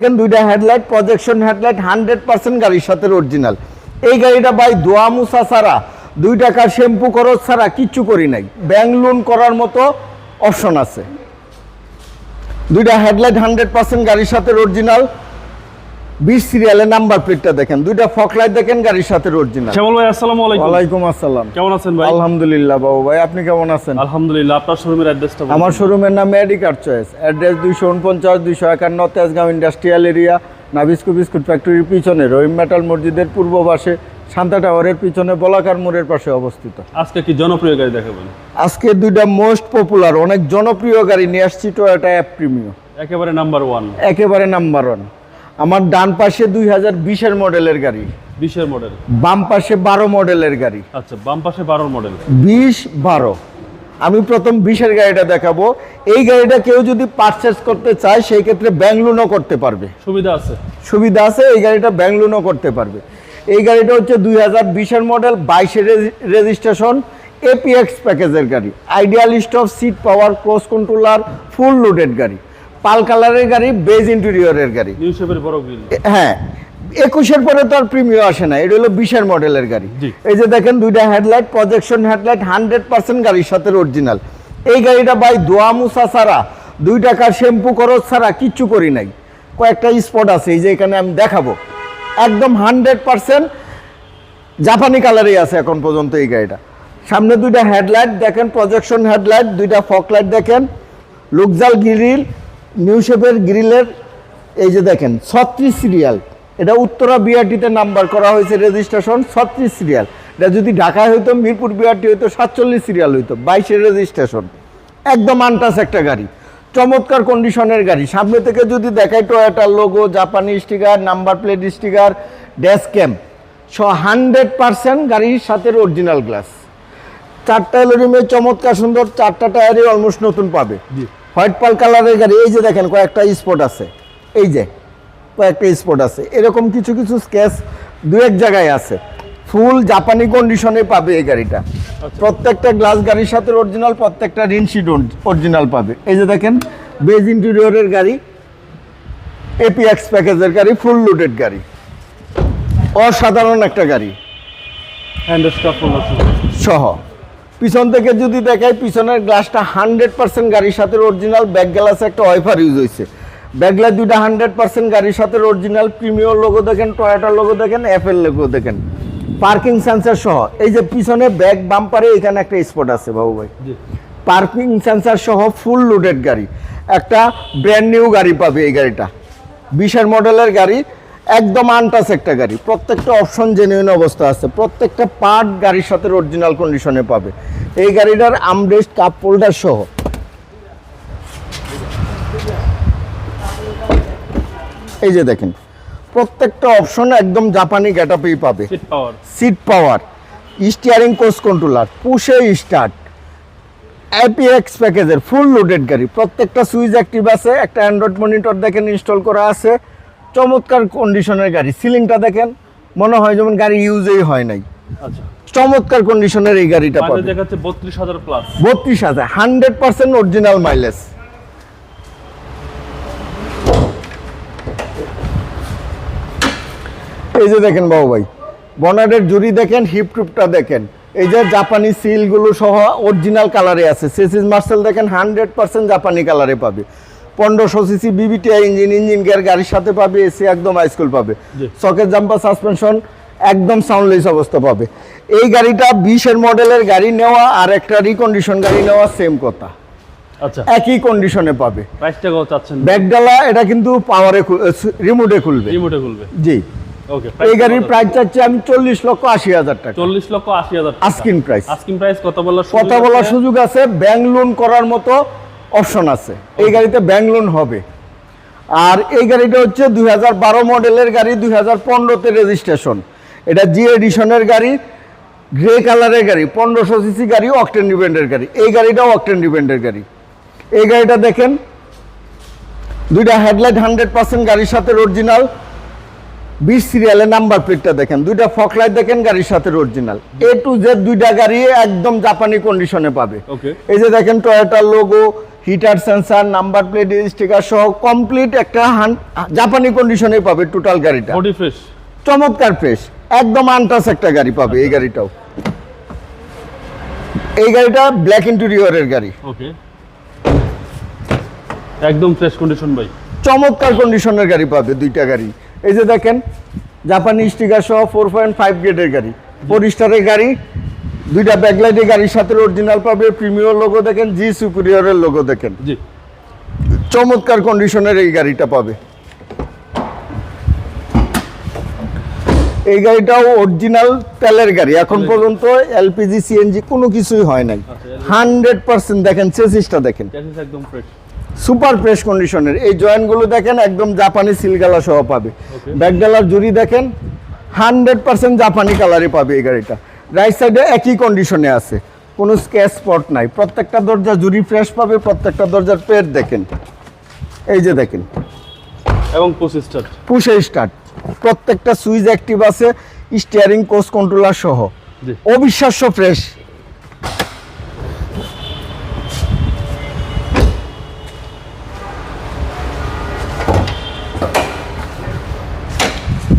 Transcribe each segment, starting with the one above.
দেখেন দুইটা headlight projection headlight hundred percent গাড়ির সাথে অরিজিনাল এই গাড়িটা ভাই দোয়া মুসা ছাড়া, দুই টাকার শ্যাম্পু খরচ ছাড়া কিচ্ছু করি নাই। ব্যাংক লোন করার মতো অপশন আছে। দুইটা হেডলাইট হান্ড্রেড পার্সেন্ট গাড়ির সাথে অরিজিনাল বিশ সিরিয়ালের নাম্বার প্লেটটা দেখেন। দুইটা ফকলাইট দেখেন গাড়ির সাথে অরিজিনাল শ্যামল ভাই আসসালামু আলাইকুম। ওয়ালাইকুম আসসালাম। কেমন আছেন ভাই? আলহামদুলিল্লাহ বাবু ভাই আপনি কেমন আছেন? আলহামদুলিল্লাহ আপনার শোরুমের অ্যাড্রেসটা আমার শোরুমের নাম মেডিকার চয়েস অ্যাড্রেস দুইশো উনপঞ্চাশ দুইশো একান্ন Tejgaon industrial area Nabisco biscuit ফ্যাক্টরির পিছনে রহিম মেটাল মসজিদের পূর্ব পাশে শান্তা টাওয়ারের পিছনে বলাকার মোড়ের পাশে অবস্থিত। আজকে কি জনপ্রিয় গাড়ি দেখাবেন? আজকে দুইটা মোস্ট পপুলার অনেক জনপ্রিয় গাড়ি নিয়ে আসছি টয়োটা অ্যাপ প্রিমিও একেবারে নাম্বার ওয়ান একেবারে নাম্বার ওয়ান আমার ডান পাশে দুই হাজার বিশের মডেলের গাড়ি। বিশের মডেল। বাম পাশে বারো মডেলের গাড়ি। আচ্ছা বাম পাশে বারো মডেল। বিশ বারো। আমি প্রথম বিশের গাড়িটা দেখাবো। এই গাড়িটা কেউ যদি পারচেস করতে চায় সেই ক্ষেত্রে ব্যাংক লোনও করতে পারবে। সুবিধা আছে। সুবিধা আছে এই গাড়িটা ব্যাংক লোনও করতে পারবে। এই গাড়িটা হচ্ছে দুই হাজার বিশের মডেল বাইশের রেজিস্ট্রেশন এপিএক্স প্যাকেজের গাড়ি। Ideal stop seat power cross controller full loaded গাড়ি। পাল কালারের গাড়ি বেজ ইন্টেরিয়রের গাড়ি। বড় গ্রিল হ্যাঁ একুশের পরে তো আর প্রিমিয়াম আসে না এটা হলো বিশের মডেলের গাড়ি। এই যে দেখেন দুইটা headlight projection headlight hundred percent গাড়ির সাথে অরিজিনাল এই গাড়িটা ভাই দোয়া মুসা ছাড়া দুই টাকার শ্যাম্পু খরচ ছাড়া কিচ্ছু করি নাই। কয়েকটা স্পট আছে এই যে এখানে আমি দেখাবো। একদম হান্ড্রেড পার্সেন্ট জাপানি কালারেই আছে এখন পর্যন্ত এই গাড়িটা। সামনে দুইটা হেডলাইট দেখেন প্রজেকশন হেডলাইট দুইটা ফকলাইট দেখেন। লুকজাল গ্রিল নিউ শেপের গ্রিলের এই যে দেখেন, ছত্রিশ সিরিয়াল। এটা উত্তরা বিআরটিতে নাম্বার করা হয়েছে রেজিস্ট্রেশন, ছত্রিশ সিরিয়াল। এটা যদি ঢাকায় হইতো, মিরপুর বিআরটি হইতো, সাতচল্লিশ সিরিয়াল হইতো বাইশের রেজিস্ট্রেশন। একদম আনটাস একটা গাড়ি, চমৎকার কন্ডিশনের গাড়ি। সামনে থেকে যদি দেখায় টয়োটার লোগো জাপানি sticker number plate sticker dash cam ছ হান্ড্রেড পার্সেন্ট গাড়ির সাথে অরিজিনাল গ্লাস চারটা এলোরিমের চমৎকার সুন্দর, চারটা টায়ারই অলমোস্ট নতুন পাবে। জি। হোয়াইট পাল কালারের গাড়ি এই যে দেখেন কয়েকটা স্পট আছে। এই যে কয়েকটা স্পট আছে। এরকম কিছু কিছু স্কেচ দু এক জায়গায় আছে। ফুল জাপানি কন্ডিশনে পাবে এই গাড়িটা। প্রত্যেকটা গ্লাস গাড়ির সাথে অরিজিনাল প্রত্যেকটা রিনশিট অরিজিনাল পাবে। এই যে দেখেন বেজ ইন্টেরিয়রের গাড়ি এপিএক্স প্যাকেজের গাড়ি ফুল লোডেড গাড়ি। অসাধারণ একটা গাড়ি। সহ। পিছন থেকে যদি দেখায় পিছনের গ্লাসটা হান্ড্রেড পার্সেন্ট গাড়ির সাথে অরিজিনাল ব্যাক গ্লাসে একটা ওয়াইফার ইউজ হয়েছে ব্যাক গ্লাস দুইটা হান্ড্রেড পার্সেন্ট গাড়ির সাথে অরিজিনাল প্রিমিয়র লোগো দেখেন টয়োটার লোগো দেখেন অ্যাপেল লোগো দেখেন। পার্কিং সেন্সার সহ। এই যে পিছনে ব্যাক বাম্পারে এখানে একটা স্পট আছে বাবু ভাই। পার্কিং সেন্সার সহ ফুল লোডেড গাড়ি। একটা ব্র্যান্ড নিউ গাড়ি পাবে এই গাড়িটা। বিশের মডেলের গাড়ি। একদম আনটাস একটা গাড়ি। প্রত্যেকটা অপশন জেনুইন অবস্থা আছে। প্রত্যেকটা পার্ট গাড়ির সাথে অরিজিনাল কন্ডিশনে পাবে। এই গাড়িটার আমরেস্ট কাপ সহ। এই যে দেখেন প্রত্যেকটা অপশন একদম জাপানি গ্যাটাপেই পাবে। Seat power seat power steering cruise controller পুশে start IPX প্যাকেজের ফুল লোডেড গাড়ি। প্রত্যেকটা সুইচ অ্যাক্টিভ আছে একটা অ্যান্ড্রয়েড মনিটর দেখেন ইনস্টল করা আছে। চমৎকার কন্ডিশনের গাড়ি। সিলিংটা দেখেন মনে হয় যেমন গাড়ি ইউজেই হয় নাই। আচ্ছা। চমৎকার কন্ডিশনের এই গাড়িটা মাইলেজ পাবে দেখাচ্ছে বত্রিশ হাজার প্লাস বত্রিশ হাজার হান্ড্রেড পার্সেন্ট অরিজিনাল মাইলেজ এই যে দেখেন বাবু ভাই বনারের জুড়ি দেখেন হিপ টুপটা দেখেন। এই যে জাপানি সিলগুলো সহ অরিজিনাল কালারে আছে। সেসিস মার্সেল দেখেন হান্ড্রেড পার্সেন্ট জাপানি কালারে পাবে। পনেরোশো CC VVTi engine engine gear গাড়ির সাথে পাবে এসি একদম হাইস্কুল পাবে। জি। সকেট জাম্পার সাসপেনশন একদম সাউন্ডলেস অবস্থা পাবে। এই গাড়িটা বিশের মডেলের গাড়ি নেওয়া আর একটা রিকন্ডিশন গাড়ি নেওয়া সেম কথা। আচ্ছা। একই কন্ডিশনে পাবে। প্রাইসটা কত চাচ্ছেন। ব্যাকডালা এটা কিন্তু পাওয়ারে রিমোটে খুলবে। রিমোটে খুলবে। জি। ওকে এই গাড়ির প্রাইস চাচ্ছি আমি চল্লিশ লক্ষ আশি হাজার টাকা। চল্লিশ লক্ষ আশি হাজার আস্কিন প্রাইস প্রাইস কত বলার কথা বলার সুযোগ আছে। ব্যাংক লোন করার মতো অপশন আছে। এই গাড়িতে ব্যাংক লোন হবে। আর এই গাড়িটা হচ্ছে দু হাজার বারো মডেলের গাড়ি দুই হাজার পনেরোতে রেজিস্ট্রেশন এটা জি এডিশনের গাড়ি গ্রে কালারের গাড়ি পনেরোশো সিসি গাড়ি অকটেন ডিপেন্ডের গাড়ি। এই গাড়িটাও অকটেন ডিপেন্ডের গাড়ি। এই গাড়িটা দেখেন দুইটা হেডলাইট হান্ড্রেড পার্সেন্ট গাড়ির সাথে অরিজিনাল বিশ সিরিয়ালের নাম্বার প্লেটটা দেখেন দুইটা ফকলাইট দেখেন গাড়ির সাথে অরিজিনাল এ টু জেড দুইটা গাড়ি একদম জাপানি কন্ডিশনে পাবে। এই যে দেখেন টয়োটার logo heater sensor number plate sticker সহ কমপ্লিট একটা জাপানি কন্ডিশনে পাবে টোটাল গাড়িটা। বডি ফ্রেশ চমৎকার ফ্রেশ একদম আনটাস একটা গাড়ি পাবে এই গাড়িটাও। এই গাড়িটা ব্ল্যাক ইন্টেরিয়রের গাড়ি। ওকে একদম ফ্রেশ কন্ডিশন ভাই। চমৎকার কন্ডিশনের গাড়ি পাবে দুইটা গাড়ি। এই যে দেখেন জাপানি স্টিকার সহ ফোর পয়েন্ট ফাইভ গ্রেডের গাড়ি। পরিস্টারের গাড়ি দুইটা ব্যাকলাইটের গাড়ির সাথে অরিজিনাল পাবে প্রিমিয়র লোগো দেখেন জি সুপিরিয়রের লোগো দেখেন। জি। চমৎকার কন্ডিশনের এই গাড়িটা পাবে। এই গাড়িটাও অরিজিনাল তেলের গাড়ি এখন পর্যন্ত এলপিজি সিএনজি কোনো কিছুই হয় নাই। হান্ড্রেড পার্সেন্ট দেখেন চেসিসটা দেখেন। একদম ফ্রেশ সুপার ফ্রেশ কন্ডিশনের এই জয়েন্টগুলো দেখেন একদম জাপানি সিলগালা সহ পাবে। ব্যাকডালার জুড়ি দেখেন হান্ড্রেড পার্সেন্ট জাপানি কালারে পাবে এই গাড়িটা। রাইট সাইডে একই কন্ডিশনে আছে। কোনো স্ক্যাচ স্পট নাই। প্রত্যেকটা দরজা জুরি ফ্রেশ পাবে প্রত্যেকটা দরজার পেট দেখেন। এই যে দেখেন। এবং পুশ স্টার্ট পুষে স্টার্ট প্রত্যেকটা সুইচ অ্যাক্টিভ আছে স্টিয়ারিং কোচ কন্ট্রোলার সহ। অবিশ্বাস্য ফ্রেশ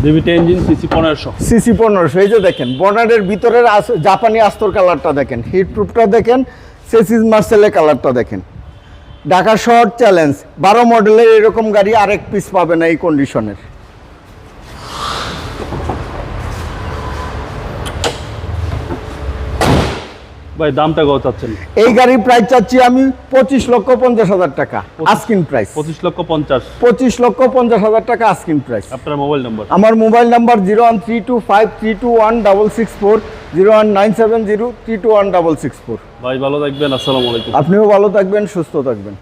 ইঞ্জিন সিসি পনেরোশো। সিসি পনেরোশো। এই যে দেখেন বর্ডারের ভিতরের জাপানি আস্তর কালারটা দেখেন হিট প্রুফটা দেখেন সেসিস মার্সেলের কালারটা দেখেন। ঢাকা শহর চ্যালেঞ্জ বারো মডেলের এরকম গাড়ি আরেক পিস পাবে না এই কন্ডিশনের ভাই দামটা কত চাচ্ছেন? এই গাড়ির প্রাইস চাচ্ছি আমি পঁচিশ লক্ষ পঞ্চাশ হাজার টাকা আস্কিন প্রাইস পঁচিশ লক্ষ পঞ্চাশ। পঁচিশ লক্ষ পঞ্চাশ হাজার টাকা আস্কিন প্রাইস আপনার মোবাইল নাম্বার আমার mobile number zero one three two five three two one double six four zero one nine seven zero three two one double six four ভাই ভালো থাকবেন আসসালামু আলাইকুম। আপনিও ভালো থাকবেন সুস্থ থাকবেন।